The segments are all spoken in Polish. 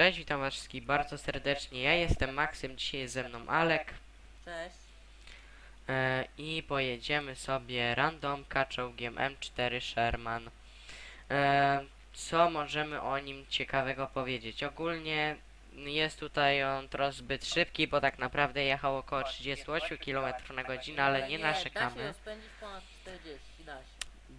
Cześć, witam was wszystkich bardzo serdecznie. Ja jestem Maksym, dzisiaj jest ze mną Alek Cześć. e, i pojedziemy sobie randomka czołgiem M4 Sherman. E, co możemy o nim ciekawego powiedzieć? Ogólnie jest tutaj on trochę zbyt szybki, bo tak naprawdę jechał około 38 km na godzinę, ale nie Da się narzekamy. rozpędzić ponad 40, da się.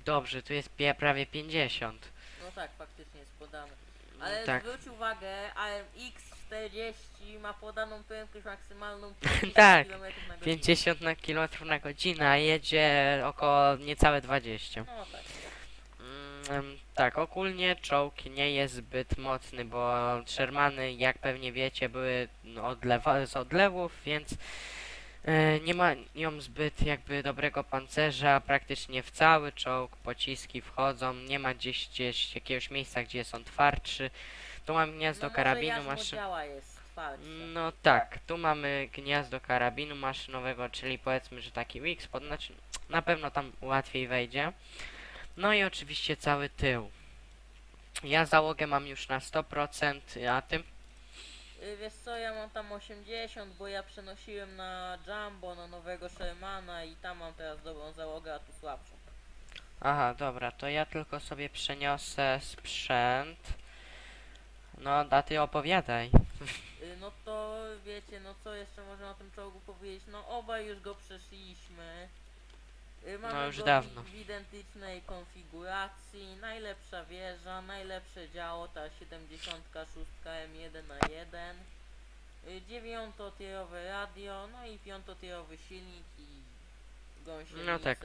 Dobrze, tu jest pie- prawie 50. No tak, faktycznie jest podane. Ale tak. zwróć uwagę, AMX40 ma podaną prędkość maksymalną Tak, 50 km na godzinę. 50 na km na godzinę, a jedzie około niecałe 20. No tak. Mm, tak, ogólnie czołg nie jest zbyt mocny, bo Shermany, jak pewnie wiecie, były no, odlewa z odlewów, więc nie mają zbyt jakby dobrego pancerza, praktycznie w cały czołg pociski wchodzą, nie ma gdzieś, gdzieś jakiegoś miejsca, gdzie są twardszy. Tu mam gniazdo no karabinu maszyn... jest twardsze. No tak, tu mamy gniazdo karabinu maszynowego, czyli powiedzmy, że taki Wix, pod, znaczy, na pewno tam łatwiej wejdzie. No i oczywiście cały tył. Ja załogę mam już na 100%, a ty? Y, Wiesz co, ja mam tam 80, bo ja przenosiłem na Jumbo, na nowego Shermana i tam mam teraz dobrą załogę, a tu słabszą. Aha, dobra, to ja tylko sobie przeniosę sprzęt. No, daty opowiadaj. Y, No to wiecie, no co jeszcze można o tym czołgu powiedzieć? No obaj już go przeszliśmy. Y, Mamy No już go dawno. W identycznej konfiguracji, najlepsza wieża, najlepsze działo, ta 76 M1 na 1 y, dziewiątotierowe radio, no i piątotierowy silnik i gąsienicę. No tak.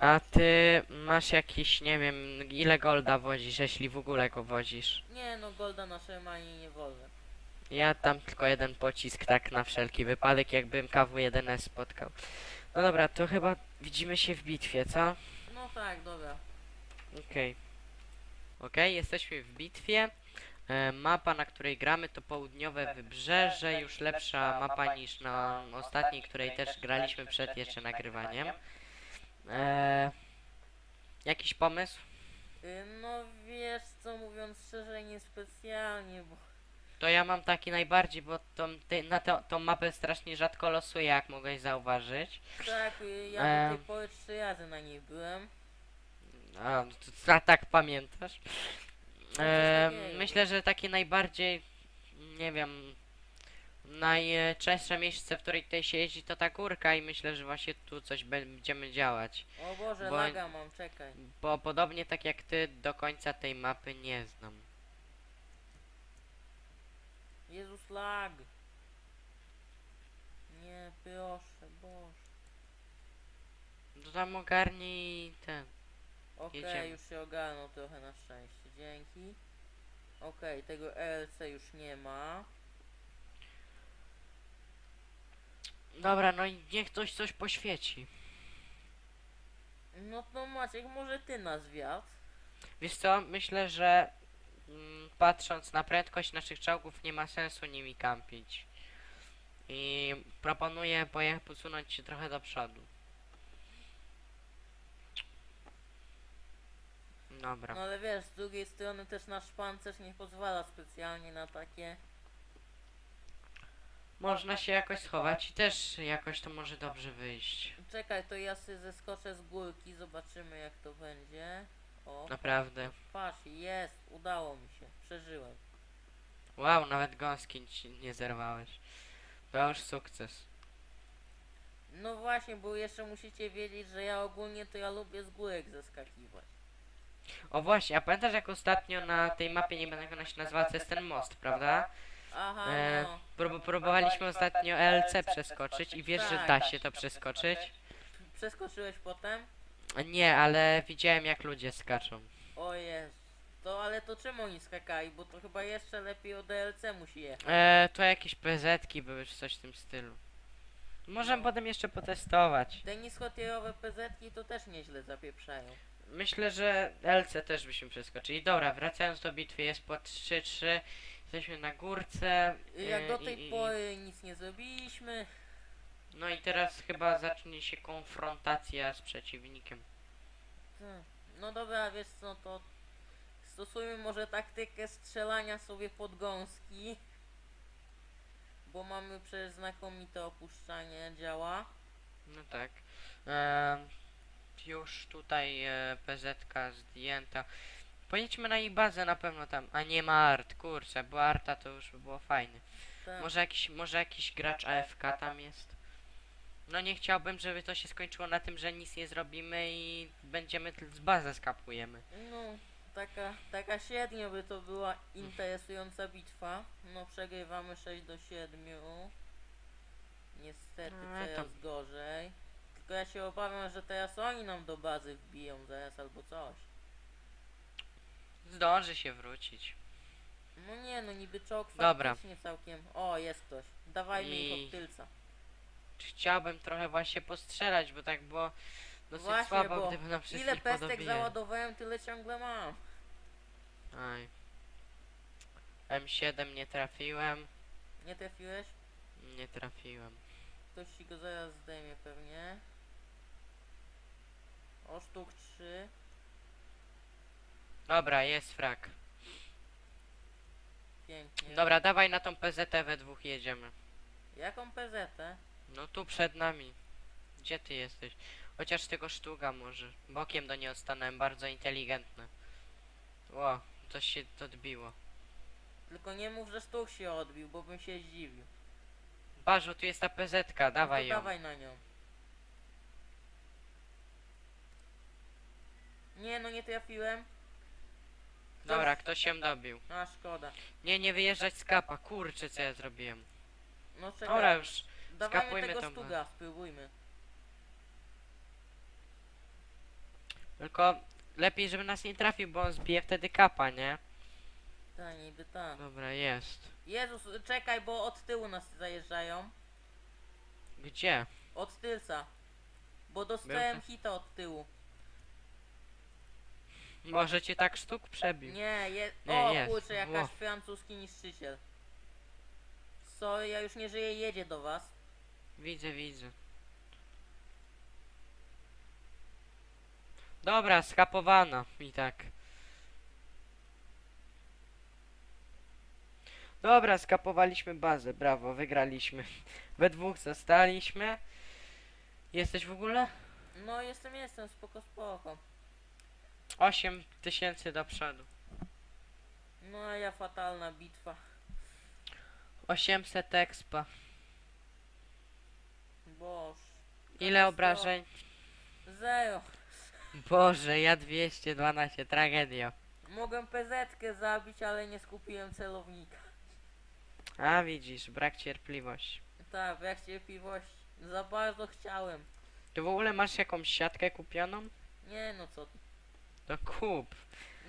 A ty masz jakiś, nie wiem, ile golda wozisz, jeśli w ogóle go wozisz? Nie no, Golda na Shermanie nie wożę. Ja tam tylko jeden pocisk, tak na wszelki wypadek, jakbym KW-1 spotkał. No dobra, to chyba widzimy się w bitwie, co? No tak, dobra. Okej. Okej, jesteśmy w bitwie. E, mapa, na której gramy to południowe wybrzeże, już lepsza mapa niż na ostatniej, której też graliśmy przed jeszcze nagrywaniem. E, jakiś pomysł? Y, No wiesz co, mówiąc szczerze, niespecjalnie, bo To ja mam taki najbardziej, bo tą, ty, na to, tą mapę strasznie rzadko losuję, jak mogłeś zauważyć. Tak, y, ja Em. do tej pory trzy razy na niej byłem. A, to, a tak pamiętasz? E, myślę, że takie najbardziej, nie wiem, najczęstsze miejsce, w której tutaj się jeździ, to ta górka i myślę, że właśnie tu coś będziemy działać. O Boże, Bo- laga mam, czekaj. Bo podobnie tak jak ty, do końca tej mapy nie znam. Jezus, lag. Nie, proszę, Boże. To tam ogarnij ten. Okej, Jedziemy. już się ogarnął trochę na szczęście, dzięki. Okej, tego ELC już nie ma. Dobra, no i niech ktoś coś poświeci. No to Maciek, może ty na zwiat? Wiesz co, myślę, że mm, patrząc na prędkość naszych czołgów nie ma sensu nimi kampić. I proponuję poje- posunąć się trochę do przodu. Dobra. No ale wiesz, z drugiej strony też nasz pancerz nie pozwala specjalnie na takie... Można się jakoś schować i też jakoś to może dobrze wyjść. Czekaj, to ja sobie zeskoczę z górki, zobaczymy jak to będzie. O, Naprawdę. patrz, jest, udało mi się, przeżyłem. Wow, nawet gąski ci nie zerwałeś. To już sukces. No właśnie, bo jeszcze musicie wiedzieć, że ja ogólnie to ja lubię z górek zeskakiwać. O właśnie, a pamiętasz jak ostatnio na tej mapie, nie będę go się nazywał, to jest ten most, prawda? Aha, E, no. prób próbowaliśmy ostatnio LC przeskoczyć i wiesz, że da się to przeskoczyć? Przeskoczyłeś potem? Nie, ale widziałem jak ludzie skaczą. O jest. To ale to czemu oni skakali? Bo to chyba jeszcze lepiej o DLC musi jechać. E, to jakieś PZ-ki były czy coś w tym stylu. Możemy potem jeszcze potestować. Te niskotierowe PZ-ki to też nieźle zapieprzają. Myślę, że LC też byśmy przeskoczyli. Dobra, wracając do bitwy, jest po 3-3. Jesteśmy na górce. Jak e, do i- tej i- pory nic nie zrobiliśmy. No i teraz chyba zacznie się konfrontacja z przeciwnikiem. Hmm. No dobra, wiesz co, to Stosujmy może taktykę strzelania sobie pod gąski. Bo mamy przecież znakomite opuszczanie działa. No tak. Już tutaj e, PZ zdjęta. Pojedźmy na ich bazę na pewno tam. A nie ma art, kurczę, bo arta to już by było fajne. Tak. Może jakiś, może jakiś gracz AFK tam jest? No nie chciałbym, żeby to się skończyło na tym, że nic nie zrobimy i będziemy tl- z bazę skapujemy. No, taka, taka średnio by to była interesująca bitwa. No, przegrywamy 6 do 7. Niestety No, ale coraz to- gorzej. Tylko ja się obawiam, że teraz oni nam do bazy wbiją zaraz albo coś. Zdąży się wrócić. No nie, no niby czołg Dobra. faktycznie całkiem... O, jest ktoś. Dawajmy ich I- od tylca. Chciałbym trochę właśnie postrzelać, bo tak było dosyć Właśnie, słabo, bo gdyby nam wszystkich Ile pestek załadowałem, tyle ciągle mam. Aj. M7 nie trafiłem. Nie trafiłeś? Nie trafiłem. Ktoś ci go zaraz zdejmie pewnie. O, sztuk 3. Dobra, jest frak. Pięknie. Dobra, dawaj na tą PZT we dwóch jedziemy. Jaką PZ? No tu przed nami. Gdzie ty jesteś? Chociaż tego sztuga może. Bokiem do niej stanąłem, bardzo inteligentny. Ło, coś się odbiło. Tylko nie mów, że sztuk się odbił, bo bym się zdziwił. Barzu, tu jest ta PZ, No dawaj to ją. dawaj na nią. Nie, no nie trafiłem. Dobra, ktoś się dobił. A, szkoda. Nie, nie wyjeżdżać z kapa, kurczę co ja zrobiłem. No czekaj. Dobra już, Dawajmy skapujmy tego tą sztuga, spróbujmy. tylko lepiej żeby nas nie trafił, bo on zbije wtedy kapa, nie? Ta, niby ta. Dobra, jest. Jezus, czekaj, bo od tyłu nas zajeżdżają. Gdzie? Od tylca. Bo dostałem Był hita od tyłu. Może cię tak sztuk przebił. Nie, je... Nie, o jest. kurczę, jakaś Ło. francuski niszczyciel. Sorry, ja już nie żyję, jedzie do was. Widzę, widzę. Dobra, skapowano i tak. Dobra, skapowaliśmy bazę, brawo, wygraliśmy. We dwóch zostaliśmy. Jesteś w ogóle? No jestem, jestem, spoko, spoko. 8 tysięcy do przodu. No a ja fatalna bitwa. 800 expa. Boż. Ile obrażeń? Zero. Boże, ja 212, tragedia. Mogłem PZ-kę zabić, ale nie skupiłem celownika. A widzisz, brak cierpliwości. Tak, brak cierpliwości. Za bardzo chciałem. Ty w ogóle masz jakąś siatkę kupioną? Nie no co ty. To kup.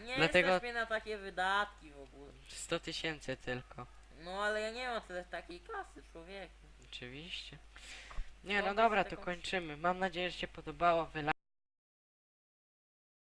Nie Dlatego- mnie na takie wydatki w ogóle. 100 tysięcy tylko. No ale ja nie mam tyle takiej kasy, człowieku. Oczywiście. Nie, no dobra, sobie to taką- kończymy. Mam nadzieję, że się podobało.